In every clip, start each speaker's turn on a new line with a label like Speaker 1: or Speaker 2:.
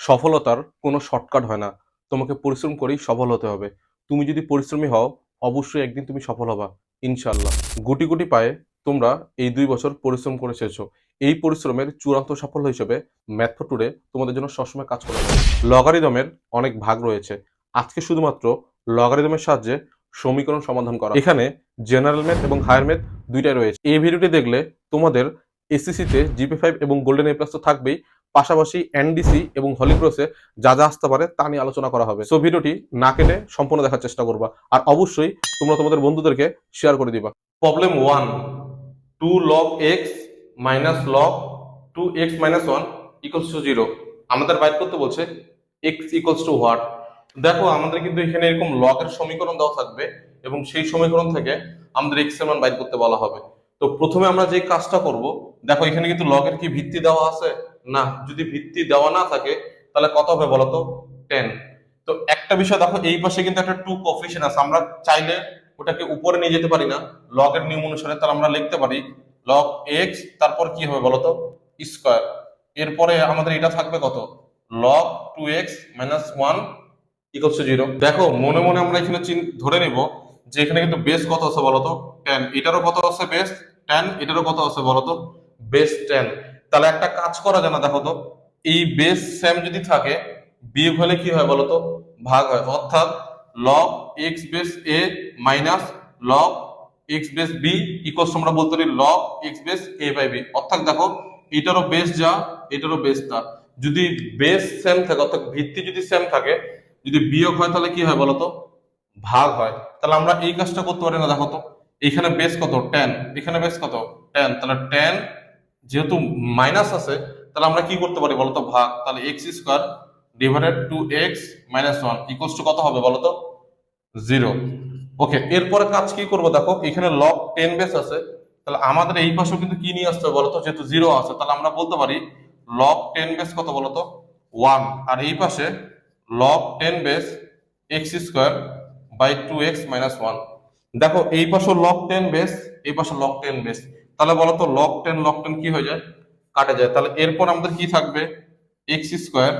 Speaker 1: সফলতার কোনো শর্টকাট হয় না। তোমাকে পরিশ্রম করেই সফল হতে হবে। তুমি যদি পরিশ্রমী হও, অবশ্যই একদিন তুমি সফল হবা ইনশাল্লাহ গুটি গুটি পায়ে তোমরা এই দুই বছর পরিশ্রম করে এসেছ। এই পরিশ্রমের চূড়ান্ত সাফল্য হিসেবে ম্যাথ টুডে তোমাদের জন্য সবসময় কাজ করে লগারিদমের অনেক ভাগ রয়েছে। আজকে শুধুমাত্র লগারিদমের সাহায্যে সমীকরণ সমাধান করা। এখানে জেনারেল ম্যাথ এবং হায়ার ম্যাথ দুইটাই রয়েছে। এই ভিডিওটি দেখলে তোমাদের এসএসসিতে জিপি ফাইভ এবং গোল্ডেন এ প্লাস তো থাকবেই। পাশাপাশি এনডিসি এবং হলিক্রসে যা যা আসতে পারে তা নিয়ে আলোচনা করা হবে। সো ভিডিওটি না কেটে সম্পূর্ণ দেখার চেষ্টা করবা। আর অবশ্যই তোমরা তোমাদের বন্ধুদেরকে শেয়ার করে দিবা। Problem one two log x minus log two x minus one equals to zero আমাদের বাইর করতে বলছে এক্স ইকুয়ালস টু হোয়াট দেখো, আমাদের কিন্তু এখানে এরকম লগের সমীকরণ দেওয়া থাকবে এবং সেই সমীকরণ থেকে আমাদের এক্সের মান বাইর করতে বলা হবে। তো প্রথমে আমরা যে কাজটা করব, দেখো এখানে কিন্তু লগের কি ভিত্তি দেওয়া আছে? না, যদি ভিত্তি দেওয়া না থাকে, তাহলে কত হবে বলতো? টেন তো একটা বিষয় দেখো, এই পাশে কিন্তু একটা টু কোফিশিয়েন্ট আছে। আমরা চাইলে ওটাকে উপরে নিয়ে যেতে পারি না। লগের নিয়ম অনুসারে তাহলে আমরা লিখতে পারি লগ এক্স তারপর কি হবে বলতো? স্কোয়ার এরপরে আমাদের এটা থাকবে কত? Log two x minus one equals to zero দেখো, মনে মনে আমরা এখানে ধরে নিব যে এখানে কিন্তু বেস কত আছে বলতো? টেন এটারও কত আছে বেস টেন এটারও কত আছে বলতো? বেস টেন তাহলে একটা কাজ করা যায় না, দেখো তো। এই বেস সেম যদি থাকে, বিয়োগ হলে কি হয় বলতো? ভাগ হয়। অর্থাৎ log x base a minus log x base b equals আমরা বলতে পারি log x base a by b অর্থাৎ দেখো, এটারও বেস যা, এটারও বেস তা যদি বেস সেম থাকে, অর্থাৎ ভিত্তি যদি সেম থাকে, যদি বিয়োগ হয় তাহলে কি হয় বলতো? ভাগ হয়। তাহলে আমরা এই কাজটা করতে পারি না, দেখো তো। এখানে বেস কত? টেন এখানে বেস কত? টেন তাহলে টেন যেহেতু মাইনাস আছে, তাহলে আমরা কি করতে পারি বলতো? ভাগ, তাহলে x square divided two x minus one equals to কত হবে বলতো? জিরো ওকে এরপরে কাজ কি করব দেখো? এখানে লগ টেন বেস আছে, তাহলে আমাদের এই পাশেও কিন্তু কি নিয়ে আসতে হবে বলতো? যেহেতু জিরো আছে, তাহলে আমরা বলতে পারি লগ টেন বেস কত বলতো? ওয়ান আর এই পাশে log ten base x square by two x minus one দেখো, এই পাশে লগ টেন বেস এই পাশে লগ টেন বেস তাহলে বলতো লক টেন লক টেন কি হয়ে যায়? কাটে যায়। তাহলে এরপর আমাদের কি থাকবে? X square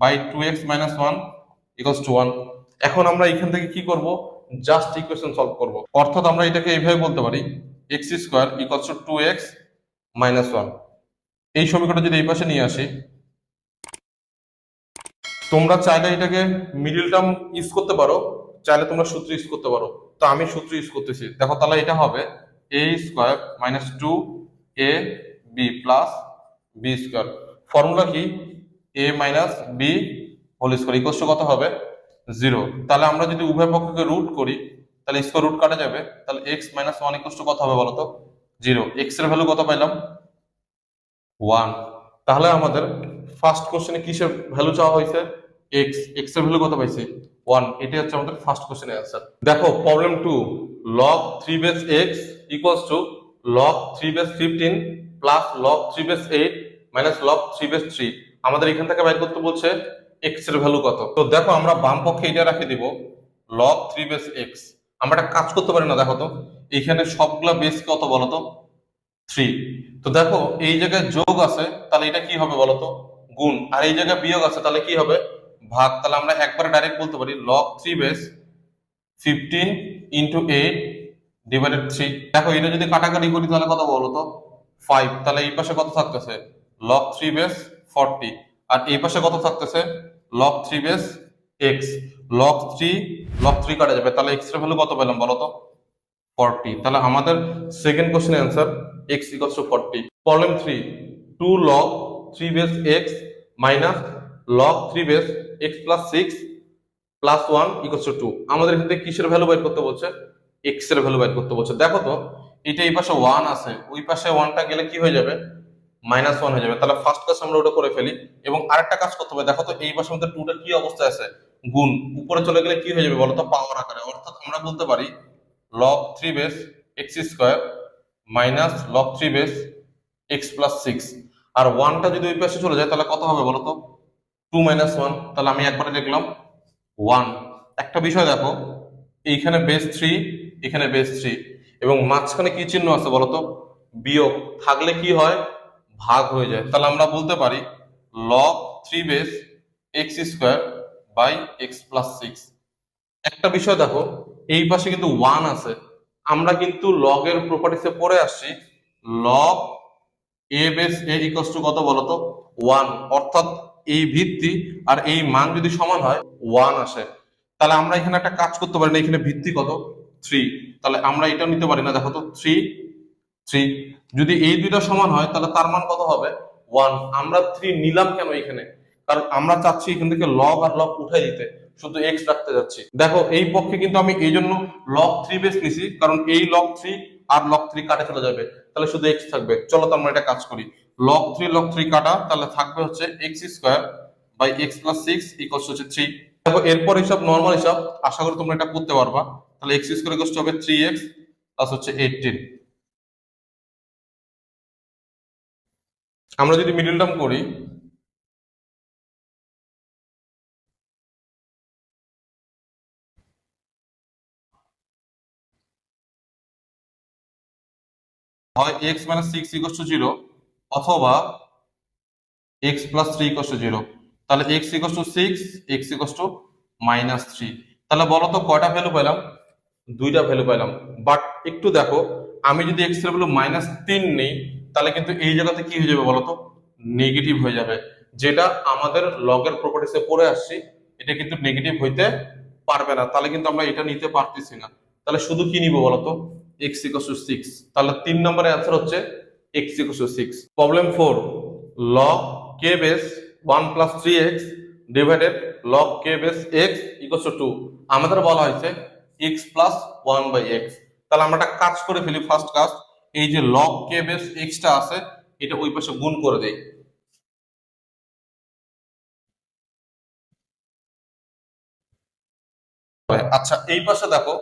Speaker 1: by two x minus one equals to one এখন আমরা এখান থেকে কি করব? জাস্ট ইকুয়েশন সলভ করব। অর্থাৎ আমরা এটাকে এইভাবে বলতে পারি x square equals to two x minus one এই সমীকরণটা যদি এই পাশে নিয়ে আসি, তোমরা চাইলে এটাকে মিডিল টার্ম ইউজ করতে পারো, চাইলে তোমরা সূত্র ইউজ করতে পারো। তো আমি সূত্র ইউজ করতেছি। দেখো তাহলে এটা হবে a square minus two a b plus b square formula কি? A minus b whole square equals কত হবে? জিরো তাহলে আমরা যদি উভয় পক্ষকে রুট করি, তাহলে স্কোয়ার রুট কাটা যাবে। তাহলে এক্স মাইনাস ওয়ান ইকোয়াস কত হবে বলতো? জিরো এক্সের ভ্যালু কত পাইলাম? ওয়ান তাহলে আমাদের ফার্স্ট কোশ্চেনে কিসের ভ্যালু চাওয়া হয়েছে? এক্স এক্সের ভ্যালু কত পাইছি? ওয়ান এটাই হচ্ছে আমাদের ফার্স্ট কোশ্চেনের অ্যান্সার দেখো problem two log three base x equals to log three base fifteen plus log three base eight minus log three base three আমাদের এখান থেকে বাইর করতে বলছে এক্সের ভ্যালু কত। তো দেখো আমরা বাম পক্ষে এটা রাখে দিব লগ থ্রি বেস এক্স আমরা একটা কাজ করতে পারি না, দেখো তো। এখানে সবগুলা বেস কত বলো তো? থ্রি তো দেখো, এই জায়গায় যোগ আছে, তাহলে এটা কি হবে বলো তো? গুণ। আর এই জায়গায় বিয়োগ আছে, তাহলে কি হবে? ভাগ। তাহলে আমরা একবারে ডাইরেক্ট বলতে পারি log three base fifteen into eight divided three দেখো, এটা যদি কাটাকাটি করি, তাহলে কত বলো তো? ফাইভ তাহলে এই পাশে কত থাকতেছে? লক থ্রি বেস ফর্টি আর এই পাশে কত থাকতেছে? Log three base x log three log three কাটা যাবে। তাহলে এক্সের ভ্যালু কত পেলাম বলো তো? ফর্টি তাহলে আমাদের second question answer x equals to forty problem three two log three base x minus log three base x plus six plus one equals to two আমাদের এখান থেকে কিসের ভ্যালু বাইর করতে বলছে? এক্সের ভ্যালু বাইর করতে বলছে। দেখো তো, এটা এই পাশে ওয়ান আছে, ওই পাশে ওয়ানটা গেলে কি হয়ে যাবে? মাইনাস ওয়ান হয়ে যাবে। তাহলে ফার্স্ট কাজ আমরা ওটা করে ফেলি। এবং আরেকটা কাজ করতে হবে, দেখো তো এই পাশে আমাদের টুটা কি অবস্থায় আছে? গুণ। উপরে চলে গেলে কি হয়ে যাবে বলো তো পাওয়ার আকারে। অর্থাৎ আমরা বলতে পারি log three base x square minus log three base x plus six আর ওয়ানটা যদি ওই পাশে চলে যায়, তাহলে কত হবে বলো তো টু মাইনাস ওয়ান তাহলে আমি একবারে লিখলাম ওয়ান একটা বিষয় দেখো, এইখানে বেস থ্রি এখানে বেস থ্রি এবং মাঝখানে কি চিহ্ন আছে বলতো? বিয়োগ। থাকলে কি হয়? ভাগ হয়ে যায়। তাহলে আমরা বলতে পারি log three base x square by x plus six একটা বিষয় দেখো, এই পাশে কিন্তু ওয়ান আছে। আমরা কিন্তু লগের প্রপার্টিসে পড়ে আসছি। Log a base a equals to কত বলতো? ওয়ান অর্থাৎ এই ভিত্তি আর এই মান যদি সমান হয় ওয়ান আসে। তাহলে আমরা এখানে একটা কাজ করতে পারি না, এখানে ভিত্তি কত? থ্রি তাহলে আমরা এটাও নিতে পারি না, দেখো তো থ্রি থ্রি যদি এই দুইটা সমান হয়, তাহলে তার মান কত হবে? ওয়ান আমরা থ্রি নিলাম কেন এখানে? কারণ আমরা চাচ্ছি এখান থেকে লগ আর লগ উঠাই দিতে, শুধু এক্স রাখতে যাচ্ছি। দেখো, এই পক্ষে কিন্তু আমি এই জন্য লগ থ্রি বেস নিছি, কারণ এই লগ থ্রি আর লগ থ্রি কাটে চলে যাবে, তাহলে শুধু এক্স থাকবে। চলো তো আমরা এটা কাজ করি। লগ থ্রি লগ থ্রি কাটা, তাহলে থাকবে হচ্ছে x square by x plus six equals হচ্ছে থ্রি দেখো, এরপর হিসাব নর্মাল হিসাব আশা করি তোমরা এটা করতে পারবা। তাহলে এক্স স্কোয়ার ইকস হবে থ্রি এক্স প্লাস হচ্ছে এইটিন আমরা যদি মিডল টার্ম করি, হয় x minus six equals zero অথবা x plus three equals zero তাহলে x equals six x equals to minus three তাহলে বলো তো কয়টা ভ্যালু পেলাম? দুইটা ভ্যালু পেলাম বাট একটু দেখো, আমি যদি এক্সের ভ্যালু মাইনাস তিন নেই, তাহলে কিন্তু এই জায়গাতে কি হয়ে যাবে বলতো নেগেটিভ হয়ে যাবে। যেটা আমাদের লগের প্রপার্টিসে পড়ে আসছি, এটা কিন্তু নেগেটিভ হইতে পারবে না। তাহলে কিন্তু আমরা এটা নিতে পারতেছি না। তাহলে শুধু কি নিব বলতো এক্স ইকস সিক্স তাহলে তিন নম্বরের অ্যান্সার হচ্ছে x equals six problem four log K base one plus three x divided log K base x equals to আমাদের বলা হয়েছে x plus one by x তাহলে আমরা একটা কাজ করে ফেলি ফার্স্ট কাজ, এই যে লগ কে বেস এক্সটা আছে, এটা ওই পাশে গুণ করে দেই। আচ্ছা এই পাশে দেখো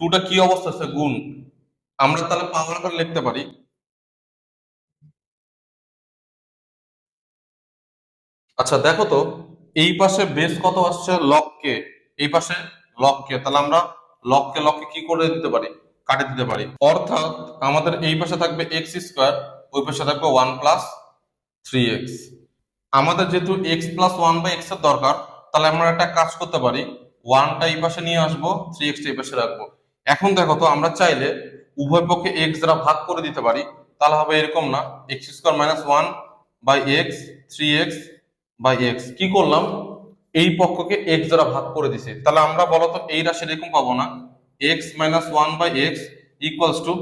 Speaker 1: টুটা কি অবস্থা আছে? গুণ। আমরা তাহলে পাওয়ার করে লিখতে পারি। আচ্ছা দেখো তো, এই পাশে বেস কত আসছে? লক কে এই পাশে লক কে তাহলে আমরা লক কে লক কে কি করে দিতে পারি? কাটে দিতে পারি। অর্থাৎ আমাদের এই পাশে থাকবে এক্স স্কোয়ার ওই পাশে থাকবে ওয়ান প্লাস থ্রি এক্স আমাদের যেহেতু এক্স প্লাস ওয়ান বাই এক্সের দরকার, তাহলে আমরা একটা কাজ করতে পারি। ওয়ানটা এই পাশে নিয়ে আসব থ্রি এক্স এই পাশে রাখব। এখন দেখো তো, আমরা চাইলে উভয় পক্ষে এক্স দ্বারা ভাগ করে দিতে পারি। তাহলে হবে এরকম না x square minus one by x three x by x কি করলাম? এই পক্ষকে এক্স দ্বারা ভাগ করে দিছে। তাহলে আমরা বলতো এই রাশি এরকম পাবো না। X minus one by x equals to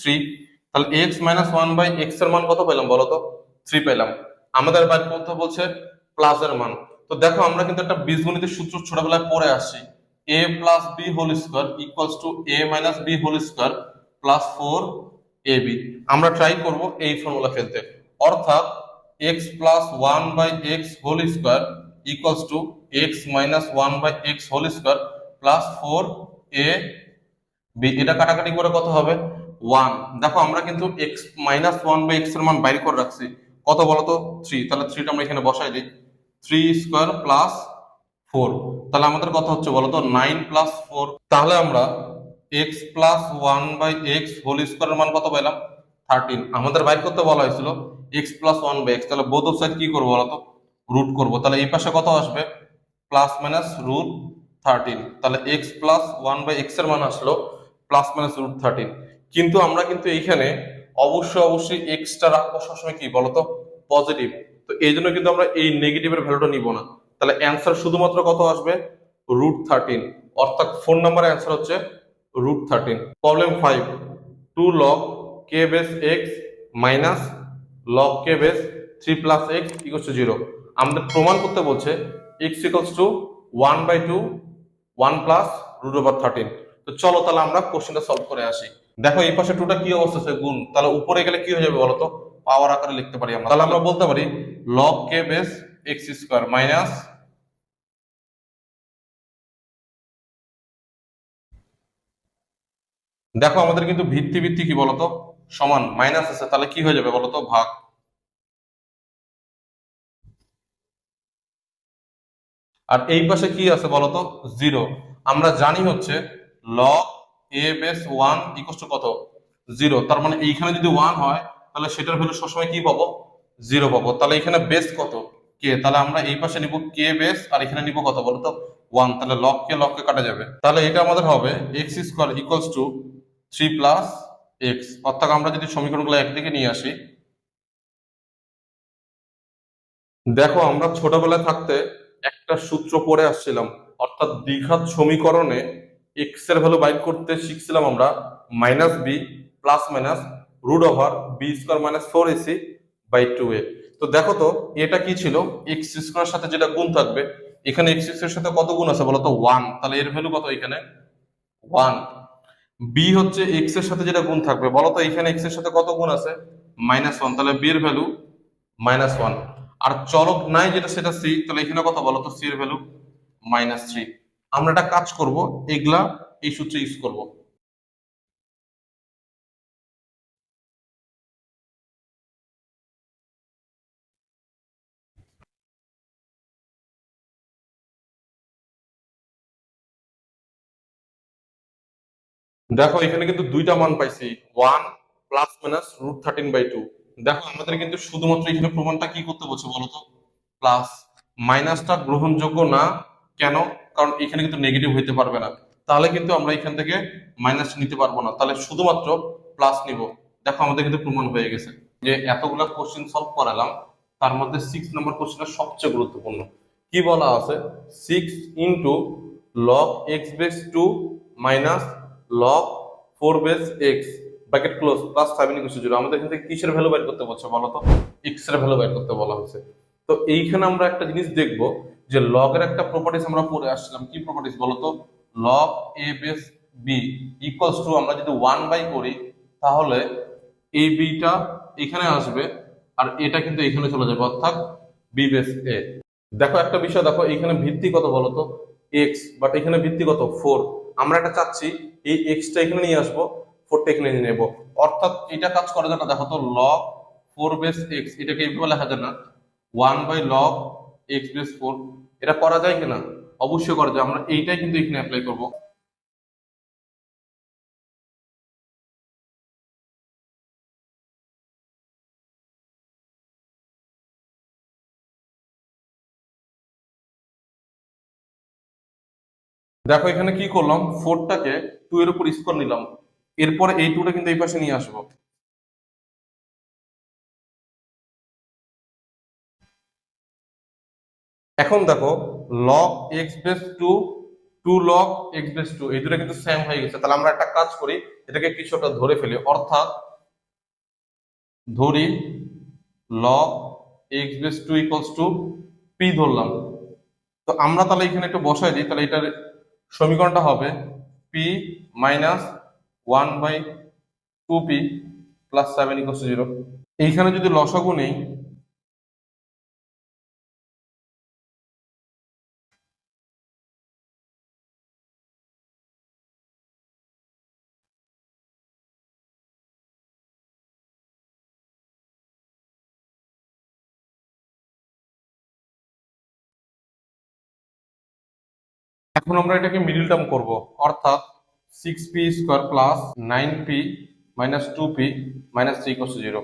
Speaker 1: three তাহলে এক্স মাইনাস ওয়ান বাই এক্সের মান কত পেলাম বলতো? থ্রি পেলাম আমাদের বাইর করতে বলছে প্লাস এর মান। তো দেখো আমরা কিন্তু একটা বীজগণিতের সূত্র ছোটবেলায় পড়ে আসছি। A plus b whole square equals to a minus b whole square plus four a b আমরা ট্রাই করব এই ফর্মুলা ফেলতে। অর্থাৎ x plus one by x whole square equals to x minus one by x whole square plus four a b এটা কাটাকাটি করে কত হবে? ওয়ান দেখো, আমরা কিন্তু এক্স মাইনাস ওয়ান বাই এক্সের মান বাইর করে রাখছি। কত বলতো? থ্রি তাহলে থ্রিটা আমরা এখানে বসাই দিই। থ্রি স্কোয়ার প্লাস ফোর তাহলে আমাদের কথা হচ্ছে বলতো? নাইন প্লাস ফোর তাহলে আমরা x plus one by x whole স্কোয়ারের মান কত পেলাম থার্টিন আমাদের বাইর করতে বলা হয়েছিল x plus one by x তাহলে বোধ সাইড কি করব বলতো? রুট করব। তাহলে এই পাশে কত আসবে? প্লাস মাইনাস রুট থার্টিন তাহলে এক্স প্লাস ওয়ান বাই এক্সের মান আসলো প্লাস মাইনাস রুট থার্টিন কিন্তু আমরা কিন্তু এইখানে অবশ্যই অবশ্যই এক্সটা রাখব সবসময় কি বলতো? পজিটিভ তো এই জন্য কিন্তু আমরা এই নেগেটিভের ভ্যালুটা নিব না। তাহলে অ্যান্সার শুধুমাত্র কত আসবে? রুট থার্টিন অর্থাৎ ফোন নাম্বারের অ্যান্সার হচ্ছে root thirteen problem five two log কে বেস এক্স মাইনাস লগ কে base three plus x two zero আমাদের প্রমাণ করতে বলছে x equals to one by two one plus root over thirteen তো চলো তাহলে আমরা কোশ্চেনটা সলভ করে আসি। দেখো এই পাশে টুটা কি অবস্থা আছে? গুণ। তাহলে উপরে গেলে কি হয়ে যাবে বলতো পাওয়ার আকারে লিখতে পারি আমরা। তাহলে আমরা বলতে পারি log k base x square minus দেখো আমাদের কিন্তু ভিত্তি ভিত্তি কি বলতো সমান মাইনাস আছে। তাহলে কি হয়ে যাবে বলতো ভাগ। আর এই পাশে কি আছে বলতো? জিরো আমরা জানি হচ্ছে log a base one equal to কত? জিরো তার মানে এইখানে যদি ওয়ান হয়, তাহলে সেটার ভ্যালু সবসময় কি পাবো? জিরো পাবো। তাহলে এখানে বেস কত? কে তাহলে আমরা এই পাশে নিব কে বেস আর এখানে নিব কত বলো তো ওয়ান তাহলে লক কে লক কে কাটা যাবে। তাহলে এটা আমাদের হবে x square equals to three plus x অর্থাৎ আমরা যদি সমীকরণগুলো একদিকে নিয়ে আসি, দেখো আমরা ছোটবেলায় থাকতে একটা সূত্র পড়ে আসছিলাম, অর্থাৎ দ্বিঘাত সমীকরণে এক্সের ভ্যালু বাইর করতে শিখছিলাম আমরা minus b plus minus root over b square minus four ac by two a তো দেখো তো, এটা কি ছিল? এক্স স্কোয়ার সাথে যেটা গুণ থাকবে, এখানে এক্সের সাথে কত গুণ আছে বলো তো ওয়ান তাহলে এর ভ্যালু কত এখানে? ওয়ান বি হচ্ছে এক্সের সাথে যেটা গুণ থাকবে বলো তো এখানে এক্সের সাথে কত গুণ আছে? মাইনাস ওয়ান তাহলে বি এর ভ্যালু মাইনাস ওয়ান আর চলক নাই যেটা, সেটা সি তাহলে এখানে কথা বলো তো সি এর ভ্যালু মাইনাস থ্রি আমরা একটা কাজ করব, এগুলা এই সূত্রে ইউজ করব। দেখো, এখানে কিন্তু দুইটা মান পাইছি one plus minus root thirteen by two দেখো, আমাদের কিন্তু শুধুমাত্র এখানে প্রমাণটা কি করতে বলছে বলতো প্লাস মাইনাসটা গ্রহণযোগ্য না? কেন? কারণ এখানে কিন্তু নেগেটিভ হইতে পারবে না। তাহলে কিন্তু আমরা এখান থেকে মাইনাস নিতে পারব না। তাহলে শুধুমাত্র প্লাস নিব। দেখো, আমাদের কিন্তু প্রমাণ হয়ে গেছে যে এতগুলা কোশ্চেন সলভ করালাম, তার মধ্যে সিক্স নম্বর কোশ্চেনটা সবচেয়ে গুরুত্বপূর্ণ। কি বলা আছে? Six into log x base two minus log four base x bracket close plus seven equal zero আমাদের এখান থেকে কিসের ভ্যালু বের করতে বলছে বলো তো? এক্সের ভ্যালু বের করতে বলা হয়েছে। তো এইখানে আমরা একটা জিনিস দেখব যে লগ এর একটা প্রপার্টিস আমরা পড়ে আসছিলাম। কি প্রপার্টিস বলো তো? Log a base b equals to আমরা যদি ওয়ান বাই করি, তাহলে এই বিটা এখানে আসবে আর এটা কিন্তু এখানে চলে যাবে, অর্থাৎ বি বেস এ দেখো একটা বিষয়, দেখো এখানে ভিত্তি কত বলো তো? এক্স বাট এখানে ভিত্তি কত? ফোর আমরা এটা চাচ্ছি, এই এক্সটা এখানে নিয়ে আসব এখানে নিয়ে নেব। অর্থাৎ এটা কাজ করা যায় না দেখো তো লগ ফোর বেস এক্স এটাকে এইভাবে লেখা যায় না। One by log x base four এটা করা যায় কিনা? অবশ্যই করা যায়, আমরা এইটাই কিন্তু এখানে অ্যাপ্লাই করব। দেখো এখানে কি করলাম? ফোরটাকে টু এর উপর স্কোর নিলাম। এরপরে এই টুটা কিন্তু এই পাশে নিয়ে আসব। এখন দেখো log x base two two log x base two এই দুটো কিন্তু সেম হয়ে গেছে। তাহলে আমরা একটা কাজ করি, এটাকে কিছু একটা ধরে ফেলি। অর্থাৎ ধরি log x base two equals to p ধরলাম। তো আমরা তাহলে এখানে একটু বসাই দিই, তাহলে এটার সমীকরণটা হবে p minus one by two p plus seven equals to zero এইখানে যদি লসাগু নেই, এখন আমরা এটাকে মিডিল টার্ম করব। অর্থাৎ six P square plus nine P minus two P minus three equals zero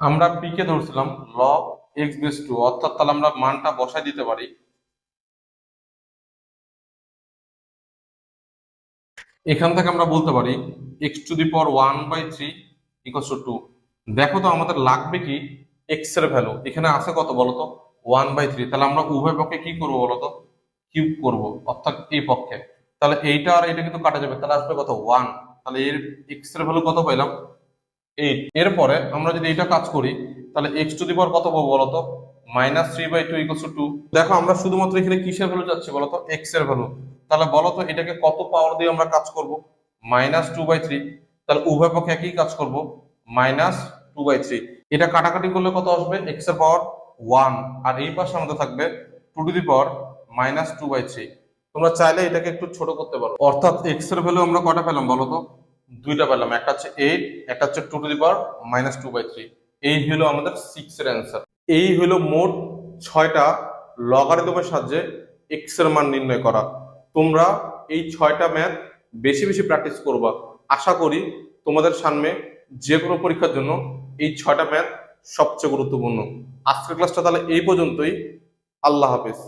Speaker 1: আমরা পি কে ধরছিলাম লগ এক্স বেস টু অর্থাৎ তাহলে আমরা মানটা বসাই দিতে পারি। এখান থেকে আমরা বলতে পারি x to the power one by three equals to two দেখো তো আমাদের লাগবে কি? এক্সের ভ্যালু এখানে আছে কত বলতো? ওয়ান বাই থ্রি তাহলে আমরা উভয় পক্ষে কি করব বলতো? কিউব করব, অর্থাৎ এই পক্ষে। তাহলে এইটা আর এটা কিন্তু কাটা যাবে। তাহলে আসবে কত? ওয়ান তাহলে এর এক্সের ভ্যালু কত পাইলাম? এইট এরপরে আমরা যদি এটা কাজ করি, তাহলে এক্স টু দি পাওয়ার কত পাবো বলতো? Minus three by two equals to two আমরা শুধুমাত্র এখানে কিসের ভ্যালু যাচ্ছি বলতো? এক্সের ভ্যালু তাহলে বলো তো, এটাকে কত পাওয়ার দিয়ে আমরা কাজ করব? মাইনাস টু বাই থ্রি তাহলে উভয় পক্ষে একই কাজ করব মাইনাস টু বাই থ্রি এটা কাটাকাটি করলে কত আসবে? এক্সের পাওয়ার ওয়ান আর এই পাশে আমাদের থাকবে two to the power minus two by three তোমরা চাইলে এটাকে একটু ছোট করতে পারো। অর্থাৎ এক্সের ভ্যালু আমরা কটা পেলাম বলো তো? দুইটা পেলাম। একটা হচ্ছে এইট একটা হচ্ছে two to the power minus two by three এই হলো আমাদের সিক্স এর অ্যান্সার এই হলো মোট ছয়টা লগারিদমের সাহায্যে এক্সের মান নির্ণয় করা। তোমরা এই ছয়টা ম্যাথ বেশি বেশি প্র্যাকটিস করবা। আশা করি তোমাদের সামনে যে কোনো পরীক্ষার জন্য এই ছয়টা ম্যাথ সবচেয়ে গুরুত্বপূর্ণ। আজকের ক্লাসটা তাহলে এই পর্যন্তই। আল্লাহ হাফেজ।